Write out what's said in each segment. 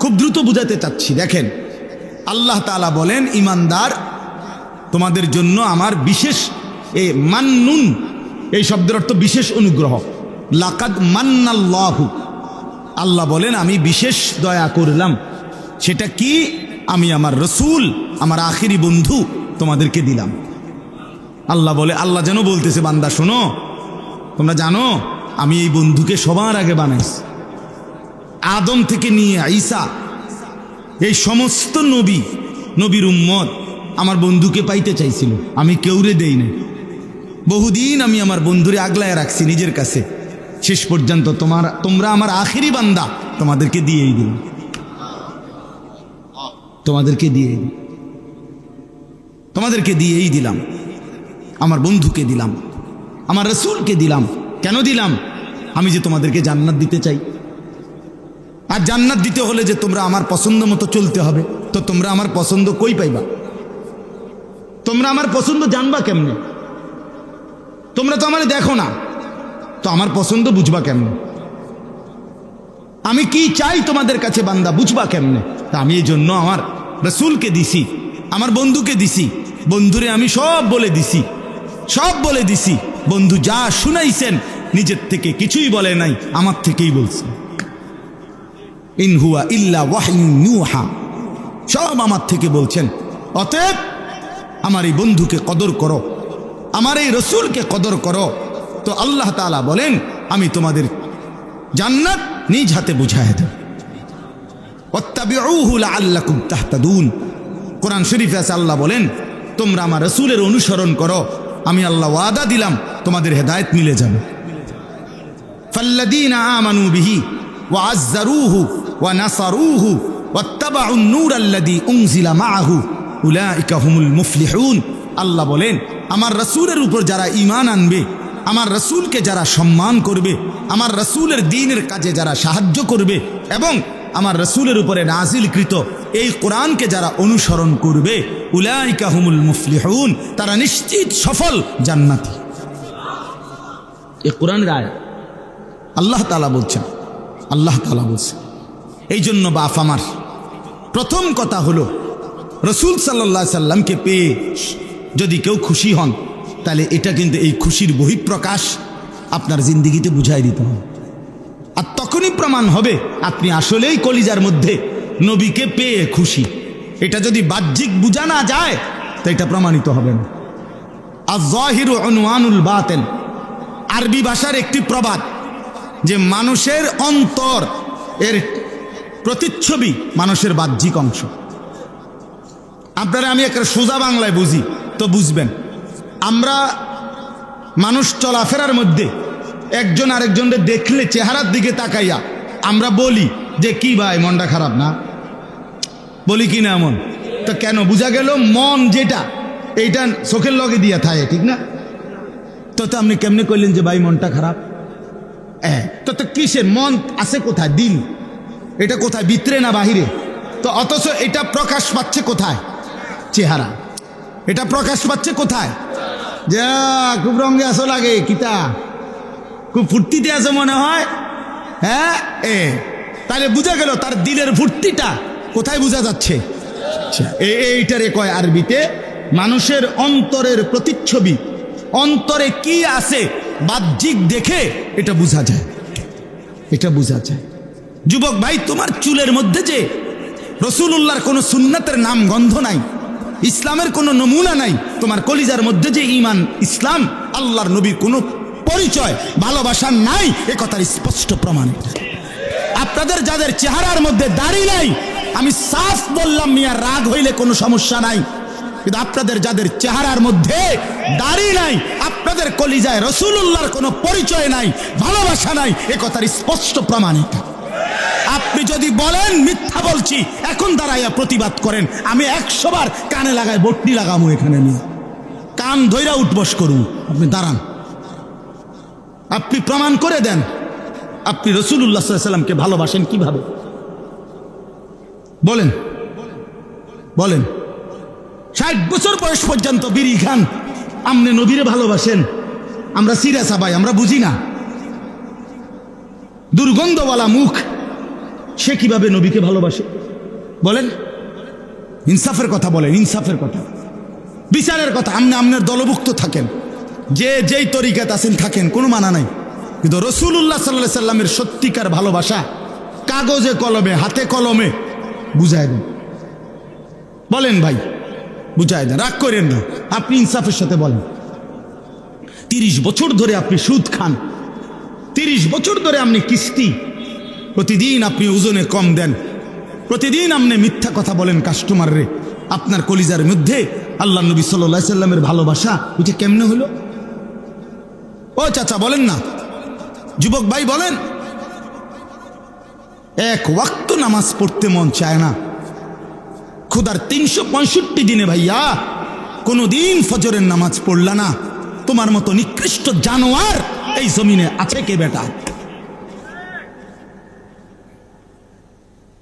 খুব দ্রুত বুঝাতে চাচ্ছি। দেখেন, আল্লাহ তাআলা বলেন, ইমানদার, তোমাদের জন্য আমার বিশেষ এ মান্নুন, এই শব্দের অর্থ বিশেষ অনুগ্রহ। লাকাদ মান্নাল্লাহু। আল্লাহ বলেন, আমি বিশেষ দয়া করলাম। সেটা কি? আমি আমার রসুল, আমার আখিরি বন্ধু তোমাদেরকে দিলাম। আল্লাহ বলে, আল্লাহ যেন বলতেছে, বান্দা, শোনো, তোমরা জানো, আমি এই বন্ধুকে সবার আগে বানাইছি। আদম থেকে নিয়ে ঈসা। এই সমস্ত নবী, নবীর উম্মত আমার বন্ধুকে পাইতে চাইছিল। আমি কেউরে দেই না বহুদিন আমি আমার বন্ধুরে আগলায় রাখছি নিজের কাছে। শেষ পর্যন্ত তোমার, তোমরা আমার আখেরি বান্দা, তোমাদেরকে দিয়েই দিল তোমাদেরকে দিল তোমাদেরকে দিয়েই দিলাম। আমার বন্ধুকে দিলাম। আমার রসুলকে দিলাম। কেন দিলাম? আমি যে তোমাদেরকে জান্নাত দিতে চাই। আর জান্নাত দিতে হলে যে তোমরা আমার পছন্দ মতো চলতে হবে। তো তোমরা আমার পছন্দ কই পাইবা? তোমরা আমার পছন্দ জানবা কেমনে? তোমরা তো আমার দেখো না। তো আমার পছন্দ বুঝবা কেমনে? আমি কি চাই তোমাদের কাছে বান্দা, বুঝবা কেমনে? তা আমি এই জন্য আমার রসুলকে দিছি, আমার বন্ধুকে দিছি, বন্ধুরে আমি সব বলে দিছি, সব বলে দিছি। বন্ধু যা শুনাইছেন, নিজের থেকে কিছুই বলে নাই, আমার থেকেই বলছে। ইনহুয়া ইল্লা ওয়াহিনুহা সব আমার থেকে বলছেন, অতএব আমার এই বন্ধুকে কদর করো, আমার এই রসুলকে কদর করো। তো আল্লাহ তালা বলেন, আমি তোমাদের জান্নাত নিজ হাতে বুঝায় দেব। অত্যাবিউহুল আল্লাকুম তাহতাদুন। কোরআন শরীফ আছে, আল্লাহ বলেন, তোমরা আমার রসুলের অনুসরণ করো, আমি আল্লাহ ওয়াদা দিলাম, তোমাদের হেদায়ত মিলে যাবে। ফাল্লাদিন আমানু বিহি ওয়া আজ্জারুহু ওয়া নাসারুহু ওয়াত্তাবাউন নূর আল্লাদি উংজিলা মাহু উলাইকা হুমুল মুফলিহুন আল্লাহ বলেন, আমার রসুলের উপর যারা ইমান আনবে, আমার রসুলকে যারা সম্মান করবে, আমার রসুলের দিনের কাজে যারা সাহায্য করবে এবং আমার রসুলের উপরে নাজিলকৃত এই কোরআনকে যারা অনুসরণ করবে, উলাইকা হুমুল মুফলিহুন, তারা নিশ্চিত সফল জান্নাতি। এ কোরআন রায় আল্লাহ তালা বলছেন, আল্লাহ তালা বলছেন এই জন্য বাপ আমার। প্রথম কথা হলো, রসুল সাল্লাহ সাল্লামকে পেয়ে যদি কেউ খুশি হন, তাহলে এটা কিন্তু এই খুশির বহিঃপ্রকাশ আপনার জিন্দিগিতে বুঝাই দিতে হবে। আর তখনই প্রমাণ হবে, আপনি আসলেই কলিজার মধ্যে নবীকে পেয়ে খুশি। এটা যদি বাহ্যিক বুঝা না যায়, তো এটা প্রমাণিত হবে না। আর জহির অনুয়ানুল বাতেন আরবি ভাষার একটি প্রবাদ যে, মানুষের অন্তর এর প্রতিচ্ছবি মানুষের বাহ্যিক অংশ। আপনারা আমি একটা সোজা বাংলায় বুঝি, তো বুঝবেন। আমরা মানুষ চলাফেরার মধ্যে একজন আরেকজনকে দেখলে চেহারার দিকে তাকাইয়া আমরা বলি যে, কি ভাই, মনটা খারাপ না? বলি, কি না এমন তো কেন? বোঝা গেল মন যেটা, এইটা চোখের লগে দিয়া থাকে, ঠিক না? তো তো আপনি কেমনে করলেন যে, ভাই, মনটা খারাপ? হ্যাঁ তো তো কিসের? মন আছে কোথায়? দিল। এটা কোথায়? ভিতরে না বাহিরে? তো অথচ এটা প্রকাশ পাচ্ছে কোথায়? চেহারা। এটা প্রকাশ পাচ্ছে কোথায়? যা খুব রঙে আসো লাগে কিতা? খুব ফুর্তিতে আসো মনে হয়? হ্যাঁ? এ তাহলে বোঝা গেল তার দিলের ফুর্তিটা কোথায় বোঝা যাচ্ছে? আচ্ছা, এইটারে কয় আরবিতে মানুষের অন্তরের প্রতিচ্ছবি অন্তরে কি আছে বাহ্যিক দেখে এটা বোঝা যায়। এটা বোঝা যায়। যুবক ভাই, তোমার চুলের মধ্যে যে রসুল্লাহর কোনো সুন্নাতের নাম গন্ধ নাই, ইসলামের কোনো নমুনা নাই, তোমার কলিজার মধ্যে যে ইমান ইসলাম, আল্লাহর নবীর কোনো পরিচয়, ভালোবাসা নাই, এ কথার স্পষ্ট প্রমাণ আপনাদের যাদের চেহারার মধ্যে দাড়ি নাই, আমি সাফ বললাম মিয়া, রাগ হইলে কোনো সমস্যা নাই। কিন্তু আপনাদের যাদের চেহারার মধ্যে দাড়ি নাই, আপনাদের কলিজায় রসুল্লাহর কোনো পরিচয় নাই, ভালোবাসা নাই, এ কথার স্পষ্ট প্রমাণিত আপনি যদি বলেন মিথ্যা বলছি, এখন দাঁড়াইয়া প্রতিবাদ করেন। আমি একশো বার কানে লাগাই, বটনি লাগামো এখানে নিয়ে। কান ধৈরা উঠবস করুন। আপনি দাঁড়ান। আপনি প্রমাণ করে দেন। আপনি রসুল্লাহ সাল্লামকে ভালোবাসেন কীভাবে? বলেন। বলেন। ষাট বছর বয়স পর্যন্ত বিড়ি খান। আমনে নবীরে ভালোবাসেন। আমরা সিরিয়াস ভাই আমরা বুঝি না। দুর্গন্ধওয়ালা মুখ। সে কীভাবে নবীকে ভালোবাসে? বলেন। ইনসাফের কথা বলেন, ইনসাফের কথা। বিচারের কথা আপনি আপনার দলভুক্ত থাকেন। যে যেই তরিকাত আছেন থাকেন, কোনো মানা নাই। কিন্তু রসুল্লাহ সাল্লাহ সাল্লামের সত্যিকার ভালোবাসা কাগজে কলমে, হাতে কলমে, বুঝায় দেন। বলেন ভাই, বুঝায় দেন, রাগ করেন না। আপনি ইনসাফের সাথে বলেন। তিরিশ বছর ধরে আপনি সুদ খান। তিরিশ বছর ধরে আপনি কিস্তি প্রতিদিন আপনি ওজনে কম দেন। প্রতিদিন আপনি মিথ্যা কথা বলেন কাস্টমাররে। আপনার কলিজার মধ্যে আল্লাহ নবী সাল্লাহ সাল্লামের ভালোবাসা ওইটা কেমনে হলো? ও চাচা, বলেন না। যুবক ভাই, বলেন। এক ওয়াক্ত নামাজ পড়তে মন চায় না। খুদার তিনশো পঁয়ষট্টি দিনে ভাইয়া কোনো দিন ফজরের নামাজ পড়লা না। তোমার মতো নিকৃষ্ট জানোয়ার এই জমিনে আছে কে বেটা?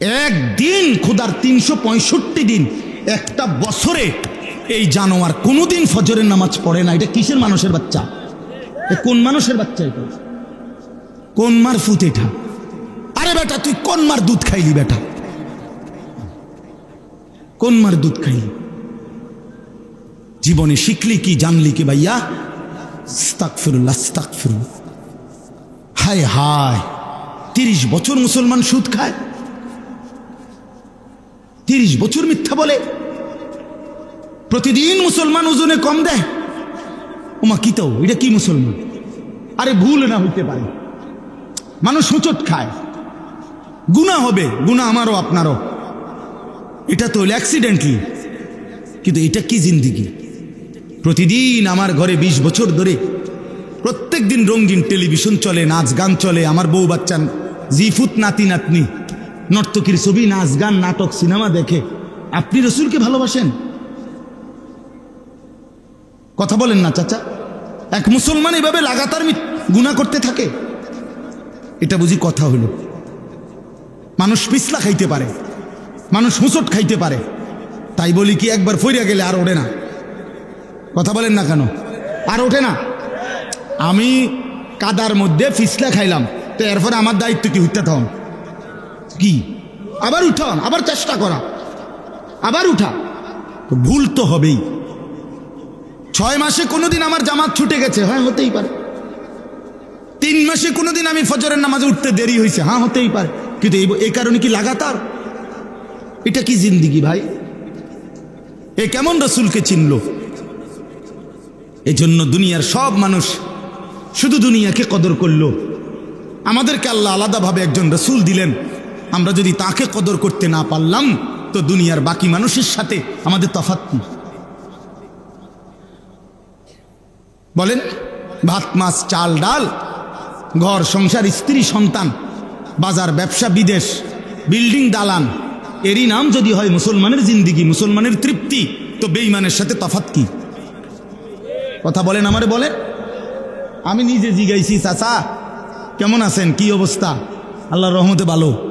একদিন খুদার তিনশো পঁয়ষট্টি দিন, একটা বছরে এই জানোয়ার কোনোদিন ফজরের নামাজ পড়ে না। এটা কিসের মানুষের বাচ্চা? কোন মানুষের বাচ্চা এটা? কোন মার ফুত এটা? আরে বেটা, তুই কোন মার দুধ খাইলি বেটা? কোন মার দুধ খাইলি? জীবনে শিখলি কি, জানলি কি ভাইয়া? ফিরুল্লাহ ফিরুল হায় হায়, তিরিশ বছর মুসলমান সুদ খায়। তিরিশ বছর মিথ্যা বলে। প্রতিদিন মুসলমান ওজনে কম দেয়। ওমা কি তো, এটা কি মুসলমান? আরে ভুল না হইতে পারে। মানুষ হুঁচট খায়। গুণা হবে, গুণা আমারও, আপনারও। এটা তো অ্যাক্সিডেন্টলি কিন্তু এটা কি জিন্দিগি? প্রতিদিন আমার ঘরে ২০ বছর ধরে প্রত্যেক দিন রঙিন টেলিভিশন চলে, নাচ গান চলে, আমার বউ বাচ্চা জিফুত নাতি নাতনি। নর্তকীর ছবি, নাচ, গান, নাটক, সিনেমা দেখে। আপনি রসুলকে ভালোবাসেন? কথা বলেন না, চাচা। এক মুসলমান এভাবে লাগাতার গুণা করতে থাকে? এটা বুঝি কথা হইল মানুষ পিছলা খাইতে পারে। মানুষ হুঁচট খাইতে পারে। তাই বলি কি, একবার ফইরা গেলে আর ওঠে না। কথা বলেন না কেন? আর ওঠে না। আমি কাদার মধ্যে ফিসলা খাইলাম। তো এরপরে আমার দায়িত্ব কি, উঠতে থাম। কি? আবার উঠান আবার চেষ্টা করা। আবার উঠা। ভুল তো হবেই। ছয় মাসে কোনোদিন আমার জামাত ছুটে গেছে। হ্যাঁ হতেই পারে। তিন মাসে কোনোদিন আমি ফজরের নামাজে উঠতে দেরি হয়েছে হ্যাঁ হতেই পারে। কিন্তু এই এই কারণে কি লাগাতার? এটা কি জিন্দিগি ভাই? এ কেমন রসুলকে চিনল? এজন্য দুনিয়ার সব মানুষ শুধু দুনিয়াকে কদর করল। আমাদেরকে আল্লাহ আলাদাভাবে একজন রসুল দিলেন। আমরা যদি তাকে কদর করতে না পারলাম, তো দুনিয়ার বাকি মানুষের সাথে আমাদের তফাত বলেন, ভাত, মাছ, চাল, ডাল, ঘর, সংসার, স্ত্রী, সন্তান, বাজার, ব্যবসা, বিদেশ, বিল্ডিং, দালান, এরই নাম যদি হয় মুসলমানের জিন্দিগি, মুসলমানের তৃপ্তি, তো বেইমানের সাথে তফাত কি? কথা বলেন আমারে বলেন। আমি নিজে জিগাইছি, চাচা, কেমন আছেন? কি অবস্থা? আল্লাহর রহমতে ভালো।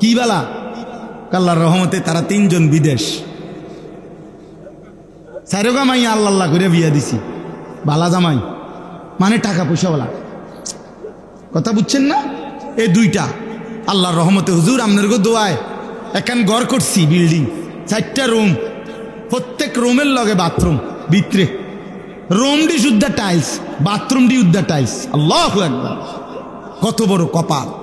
কি বালা? আল্লাহর রহমতে তারা তিনজন বিদেশ। সাইরোগা মাই আল্লাহ আল্লাহ করে বিয়া দিছি। বালা জামাই। মানে টাকা পয়সাওয়ালা কথা বুঝছেন না? এই দুইটা। আল্লাহর রহমতে হুজুর আপনার গো দোয়ায় একান ঘর করছি বিল্ডিং। চারটা রুম। প্রত্যেক রুমের লগে বাথরুম। ভিতরে। রুম ডি শুদ্ধা টাইলস, বাথরুম ডি উদ্ধা টাইলস। আল্লাহ একবার কত বড় কপাল।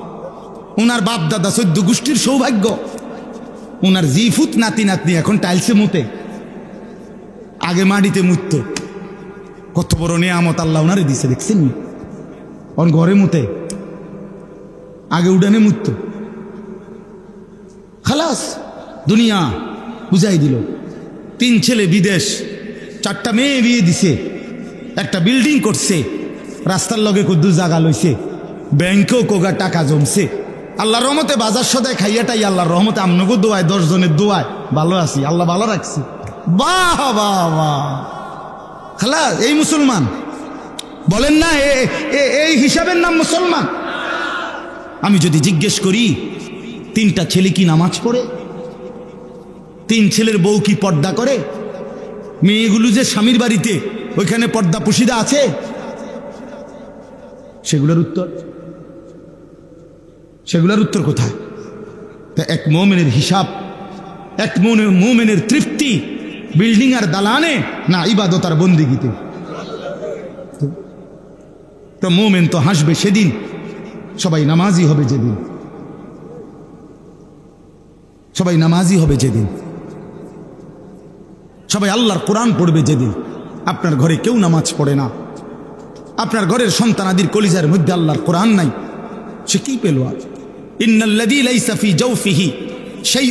ওনার বাপ দাদা গোষ্ঠীর সৌভাগ্য। ওনার জিফুত নাতি নাতনি এখন টাইলসে মুতে। আগে মাটিতে মুতত। কত বড় নিয়ামত আল্লাহ ওনারে দিছে, দেখছেন ওর ঘরে মুতে। আগে উডানে মুতত। খালাস, দুনিয়া বুঝাই দিল। তিন ছেলে বিদেশ, চারটা মেয়ে বিয়ে দিছে। একটা বিল্ডিং করছে, রাস্তার লগে কদ্দু জাগা লইছে। ব্যাংকেও কোগা টাকা জমছে। আল্লাহর রহমতে বাজার সদায় খাইয়াটাই আল্লাহ রহমতে আমনগো দোয়ায় দশ জনের দোয়ায়। ভালো আছি, আল্লাহ ভালো রাখছি। বাহ বাহ বাহ। খালা এই মুসলমান, বলেন না এই হিসাবের নাম মুসলমান? আমি যদি জিজ্ঞেস করি, তিনটা ছেলে কি নামাজ পড়ে? তিন ছেলের বউ কি পর্দা করে? মেয়েগুলো যে স্বামীর বাড়িতে, ওইখানে পর্দা পুশিদা আছে? সেগুলোর উত্তর। সেগুলোর উত্তর কোথায়? তা এক মোমেনের হিসাব, এক মনে- মোমেনের তৃপ্তি বিল্ডিং আর দালানে না ইবাদত আর বন্দিগিতে? তো মোমেন তো হাসবে সেদিন, সবাই নামাজি হবে যেদিন। সবাই নামাজি হবে যেদিন। সবাই আল্লাহর কোরআন পড়বে যেদিন। আপনার ঘরে কেউ নামাজ পড়ে না। আপনার ঘরের সন্তানাদির কলিজার মধ্যে আল্লাহর কোরআন নাই। সে কি পেল আজ? ইন্নাল্লাযী লাইসা ফি জাওফিহি সেই